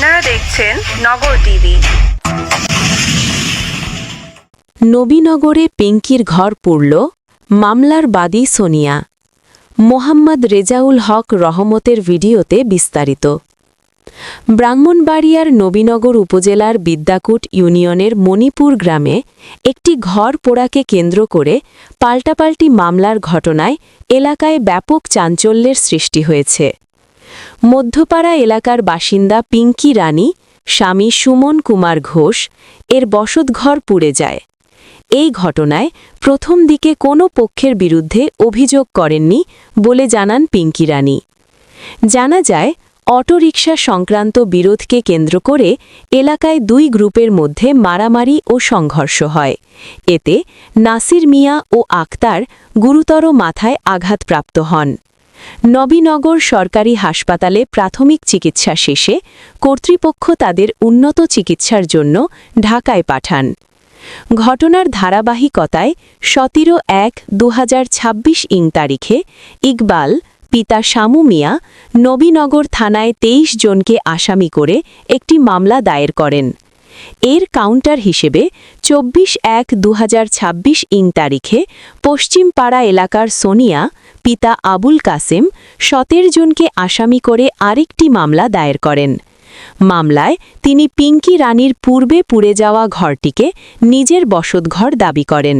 আপনারা দেখছেন নগর টিভি। নবীনগরে পিঙ্কির ঘর পুড়ল, মামলার বাদী সোনিয়া। মোহাম্মদ রেজাউল হক রহমতের ভিডিওতে বিস্তারিত। ব্রাহ্মণবাড়িয়ার নবীনগর উপজেলার বিদ্যাকুট ইউনিয়নের মণিপুর গ্রামে একটি ঘর পোড়াকে কেন্দ্র করে পাল্টাপাল্টি মামলার ঘটনায় এলাকায় ব্যাপক চাঞ্চল্যের সৃষ্টি হয়েছে। মধ্যপাড়া এলাকার বাসিন্দা পিঙ্কি রানী, স্বামী সুমন কুমার ঘোষ এর বসতঘর পুড়ে যায়। এই ঘটনায় প্রথম দিকে কোনো পক্ষের বিরুদ্ধে অভিযোগ করেননি বলে জানান পিঙ্কি রানী। জানা যায়, অটোরিকশা সংক্রান্ত বিরোধকে কেন্দ্র করে এলাকায় দুই গ্রুপের মধ্যে মারামারি ও সংঘর্ষ হয়। এতে নাসির মিয়া ও আক্তার গুরুতর মাথায় আঘাতপ্রাপ্ত হন। নবীনগর সরকারি হাসপাতালে প্রাথমিক চিকিৎসা শেষে কর্তৃপক্ষ তাদের উন্নত চিকিৎসার জন্য ঢাকায় পাঠান। ঘটনার ধারাবাহিকতায় সতেরো এক দু ইং তারিখে ইকবাল, পিতা শামু মিয়া, নবীনগর থানায় তেইশ জনকে আসামি করে একটি মামলা দায়ের করেন। এর কাউন্টার হিসেবে চব্বিশ এক দু ইং তারিখে পশ্চিমপাড়া এলাকার সোনিয়া, পিতা আবুল কাসেম, সতের জনকে আসামি করে আরেকটি মামলা দায়ের করেন। মামলায় তিনি পিঙ্কি রানীর পূর্বে পুড়ে যাওয়া ঘরটিকে নিজের বসতঘর দাবি করেন।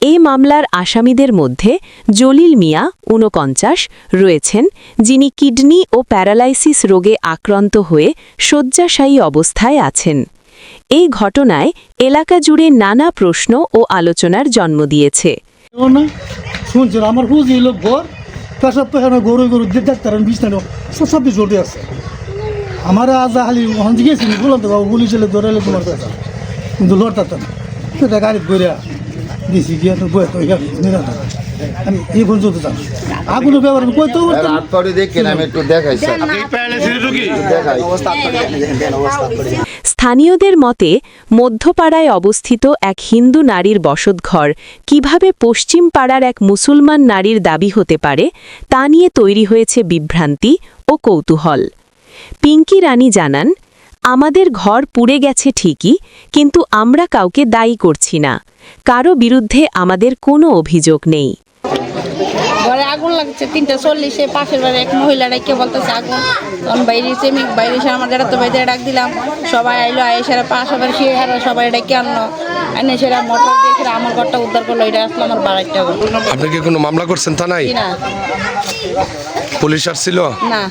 এ মামলার আসামিদের মধ্যে জলিল মিয়া ঊনপঞ্চাশ রয়েছেন, যিনি কিডনি ও প্যারালাইসিস রোগে আক্রান্ত হয়ে শয্যাশায়ী অবস্থায় আছেন। এই ঘটনায় এলাকা জুড়ে নানা প্রশ্ন ও আলোচনার জন্ম দিয়েছে। শুনছেন আমার হুজি লোক ঘর পেশাব পেশানো গরু গরু দিয়ে ডাক্তার বিছনানো সব সব জড়িয়ে আছে। আমার আজ হালি ওখান গেছি বললাম তো বাবু পুলিশ এলে ধরে তোমার পেশা কিন্তু লড়তাম সেটা গাড়িতে করে দিছি গিয়ে তো বয়ে তো আমি এই পর্যন্ত দেখেন একটু দেখাই। স্থানীয়দের মতে, মধ্যপাড়ায় অবস্থিত এক হিন্দু নারীর বসতঘর কীভাবে পশ্চিম পাড়ার এক মুসলমান নারীর দাবি হতে পারে, তা নিয়ে তৈরি হয়েছে বিভ্রান্তি ও কৌতূহল। পিঙ্কি রানী জানান, আমাদের ঘর পুড়ে গেছে ঠিকই, কিন্তু আমরা কাউকে দায়ী করছি না। কারও বিরুদ্ধে আমাদের কোনো অভিযোগ নেই। ঘরে আগুন লাগছে তিনটা চল্লিশে পাশের বাড়ি এক মহিলা ডাকে বলতেছে আগুন। তখন বাইরে আমি বাইরে এসে আমার তো বাইরে ডাক দিলাম। সবাই আইলো আয়েসারা পাশে বাড়ি সে আর সবাই ডাকে আনলো। আইনে সেরা মোটর দিয়ে সেরা আমার ঘরটা উদ্ধার করল এটা আসলো আমার বাড়িটা আপনি কি কোনো মামলা করছেন থানায়? কি না। পুলিশ আসছিল? না।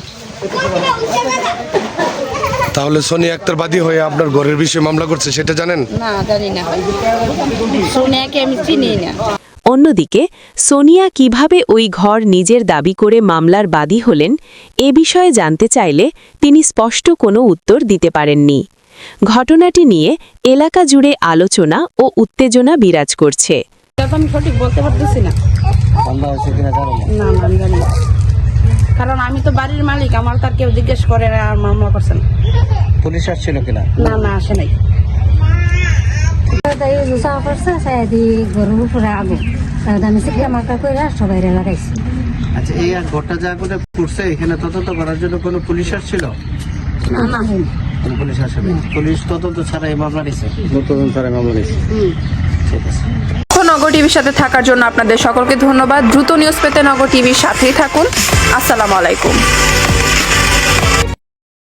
তাহলে সোনি আক্তার বাদী হয়ে আপনার ঘরের বিষয়ে মামলা করছে সেটা জানেন? না জানি না। সোনিয়াকে আমি চিনি না। অন্যদিকে সোনিয়া কীভাবে ওই ঘর নিজের দাবি করে মামলার বাদী হলেন এ বিষয়ে জানতে চাইলে তিনি স্পষ্ট কোনো উত্তর দিতে পারেননি। ঘটনাটি নিয়ে এলাকা জুড়ে আলোচনা ও উত্তেজনা বিরাজ করছে। আমি সঠিক বলতে পারতেছি না। না না আমি জানি কারণ আমি তো বাড়ির মালিক আমার তার কেউ জিজ্ঞেস করে না আর মামলা করছেন পুলিশ আসছিল কিনা? না না আসে নাই। তাই জুসা করছে সাইদি গরুর উপরে আগুন। তাহলে আমি সেটা মার্কা করে সবাই লাগাইছি আচ্ছা এই আর যা করে পড়ছে এখানে তদন্ত করার জন্য কোনো পুলিশ আসছিল? না না কোনো পুলিশ আসেনি? পুলিশ তদন্ত ছাড়া এই মামলা নিছে? তদন্ত ছাড়া মামলা নিছে। ঠিক আছে। নগর টিভির সাথে থাকার জন্য আপনাদের সকলকে ধন্যবাদ। দ্রুত নিউজ পেতে নগর টিভির সাথেই থাকুন। আসসালামু আলাইকুম।